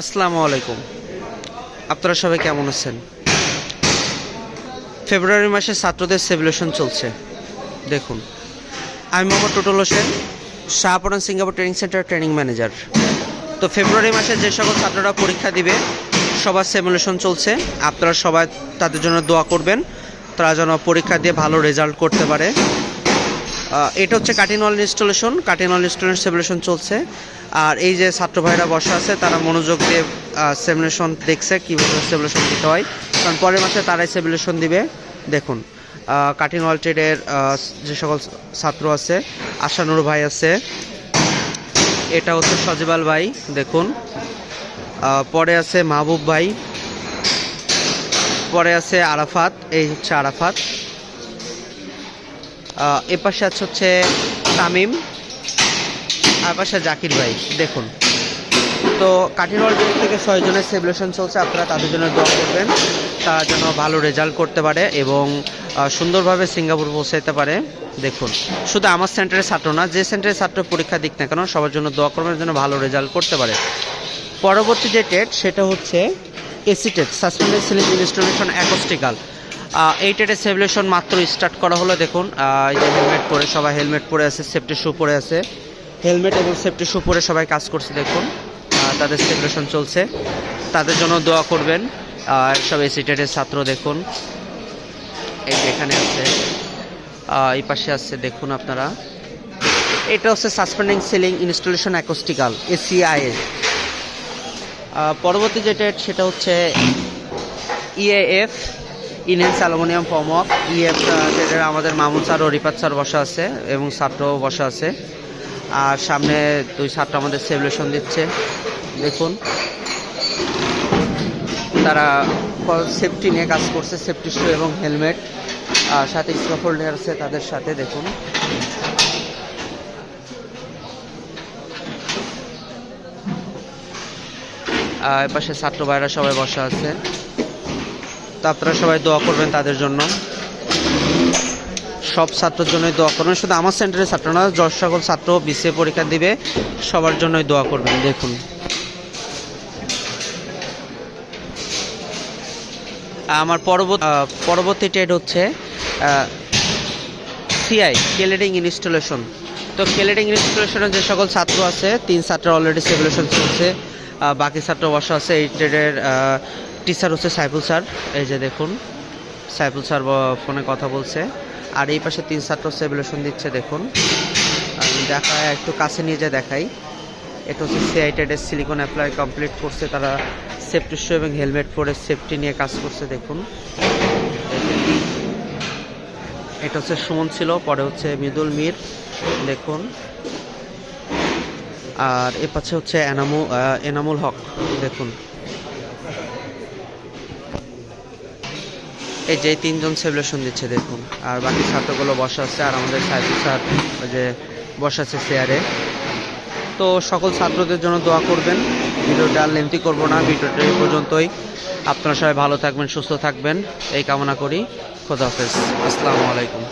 আসসালামু আলাইকুম। আপনারা সবাই কেমন আছেন? ফেব্রুয়ারি মাসে ছাত্রদের সেভিলেশন চলছে। দেখুন, আমি Mohammad Tutul Hossain Shahporan Singapore training center training manager. তো ফেব্রুয়ারি মাসে যে সকল ছাত্ররা পরীক্ষা দিবে, সবার সিমুলেশন চলছে। আপনারা সবাই তাদের জন্য দোয়া করবেন। তারা যেন পরীক্ষা দিয়ে ভালো রেজাল্ট করতে পারে। এটা হচ্ছে cutting all installation cutting all installation সেভুলেশন চলছে। আর এই যে ছাত্র ভাইরা বসা আছে, তারা মনোযোগ দিয়ে সেভুলেশন দেখছে, কীভাবে সেভুলেশন দিতে হয়। কারণ পরের মাসে তারাই সেভুলেশন দিবে। দেখুন কাটিং অল ট্রেডের যে সকল ছাত্র আছে, আশানুর ভাই আছে, এটা হচ্ছে সজিবাল ভাই, দেখুন। পরে আছে মাহবুব ভাই, পরে আছে আরাফাত, এই হচ্ছে আরাফাত। আহ, এ পাশে আছে হচ্ছে তামিম আর পাশে জাকির ভাই দেখুন। তো কাঠিনওয়াল ডিস্ট্রিক্ট থেকে ছয়জনের সেভুলেশন চলছে আপনারা তাদের জন্য দোয়া করবেন। তারা যেন ভালো রেজাল্ট করতে পারে এবং সুন্দরভাবে সিঙ্গাপুর পৌঁছাইতে পারে। দেখুন শুধু আমার সেন্টারের ছাত্র না যে সেন্টারের ছাত্র পরীক্ষা দিক না কেন সবার জন্য দোয়া করবেন যেন ভালো রেজাল্ট করতে পারে। পরবর্তী যে টেট সেটা হচ্ছে এসি টেট সাসপেন্ডেড সিলিং ইনস্টলেশন অ্যাকোস্টিক্যাল এই টেটের সেভুলেশন মাত্র স্টার্ট করা হলো, দেখুন। এই যে হেলমেট পরে, সবাই হেলমেট পরে আছে, সেফটি শু পরে আছে। হেলমেট এবং সেফটি শু পরে সবাই কাজ করছে, দেখুন। তাদের সেভুলেশন চলছে। তাদের জন্য দোয়া করবেন। আর সব এসি টেটের ছাত্র, দেখুন। এই যে এখানে আছে। এই পাশে আছে, দেখুন আপনারা। এটা হচ্ছে suspending ceiling installation acoustical ACIA. পরবর্তী যেটা সেটা হচ্ছে ইএএফ। ইনহেন্স অ্যালুমিনিয়াম ফর্মক ইএফ যেটা আমাদের মামুন স্যার ও রিপাত স্যার বসা আছে এবং ছাত্রও বসা আছে। আর সামনে দুই ছাত্র আমাদের সেভুলেশন দিচ্ছে। দেখুন। তারা সেফটি নিয়ে কাজ করছে সেফটি শু এবং হেলমেট আর সাথে স্কাফোল্ডার আছে তাদের সাথে, দেখুন। এপাশে ছাত্র ভাইরা সবাই বসা আছে। আপনারা সবাই দোয়া করবেন তাদের জন্য। সব ছাত্রের জন্যই দোয়া করবেন। শুধু আমার সেন্টারের ছাত্র না যত সকল ছাত্র বিসিএ পরীক্ষা দিবে, সবার জন্যই দোয়া করবেন, দেখুন। আমার পরবর্তী পরবর্তী ট্রেড হচ্ছে সিআই কেলেডিং ইনস্টলেশন। তো কেলেডিং ইনস্টলেশনের যে সকল ছাত্র আছে, তিন ছাত্র অলরেডি সেভুলেশন চলছে বাকি ছাত্র বসা আছে, এই ট্রেডের টিচার হচ্ছে সাইফুল স্যার। এই যে দেখুন, সাইফুল স্যার ফোনে কথা বলছে। আর এই পাশে তিন ছাত্র সেভুলেশন দিচ্ছে, দেখুন। দেখা একটু কাছে নিয়ে যা দেখাই। এটা হচ্ছে সিআইটেডের সিলিকন অ্যাপ্লাই কমপ্লিট করছে। তারা সেফটি শু এবং হেলমেট পরে সেফটি নিয়ে কাজ করছে, দেখুন। এটা হচ্ছে সুমন ছিল, পরে হচ্ছে মৃদুল মির, দেখুন। আর এ পাশে হচ্ছে এনামু এনামুল হক, দেখুন। এই যে তিনজন সেভুলেশন দিচ্ছে দেখুন। আর বাকি ছাত্রগুলো বসা আছে, আর আমাদের সাইফুল স্যার ওই যে বসা আছে চেয়ারে তো সকল ছাত্রদের জন্য দোয়া করবেন। ভিডিওটা আর লেন্থি করব না, ভিডিওটা এই পর্যন্তই। আপনারা সবাই ভালো থাকবেন, সুস্থ থাকবেন। এই কামনা করি। খোদা হাফেজ। আসসালামু আলাইকুম।